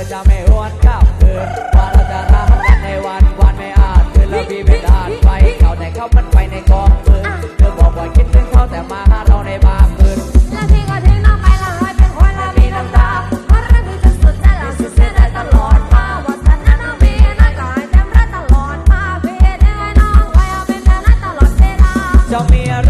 ธอจะไม่หวนกลับคืนว่าเราจะรักกันในวันวันไม่อาจคืนแล้พี่ไม่นอาจไปเขาแต่เขามันไปในกองฟืนเธอบอกว่าคิดถึงเขาแต่มาหาเราในบางคืนแล้วพี่ก็ทิ้งน้องไปละหายเป็นคนละมีน้ำตาเพราะรักที่จะสุดใจเราสุดเสียได้ตลอดมาวันนั้นน้มีน้อยก็ให้เต็มรักตลอดมาพี่ได้น้องไว้เอาเป็นแต่นั้นตลอดเวลาจะมีอะไร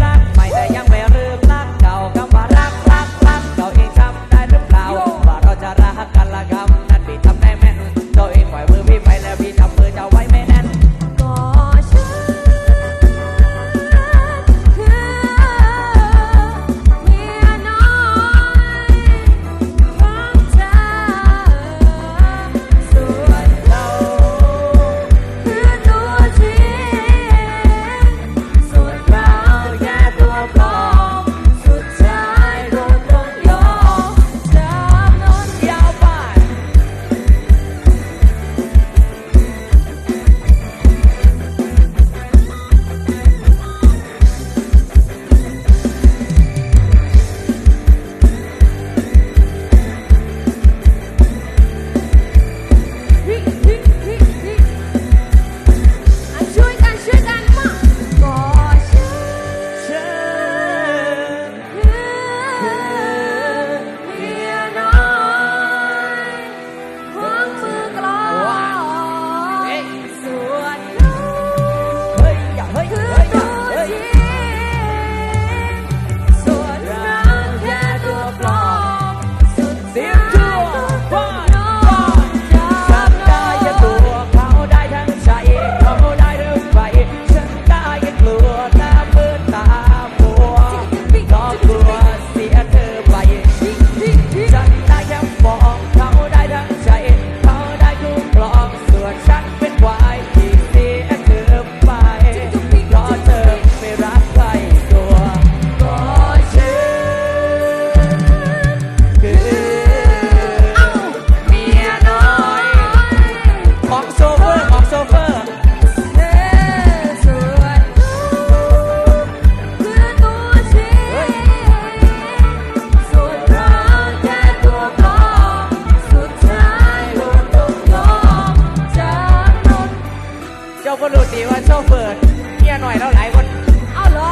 ตีว่าโชเฟิร์เมียหน่อยแล้วหลายคนเอ้าเหรอ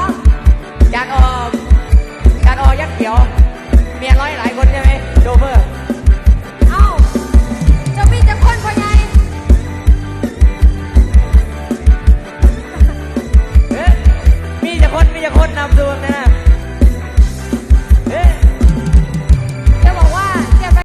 การออกจารออยัดเขียว เมียร้อยหลายคนใช่ไหมโชเฟอร์ เอ้าเจ้าพี่จะคนพอไงเฮ้ยมีจะคนมีจะคนนำตัวนะ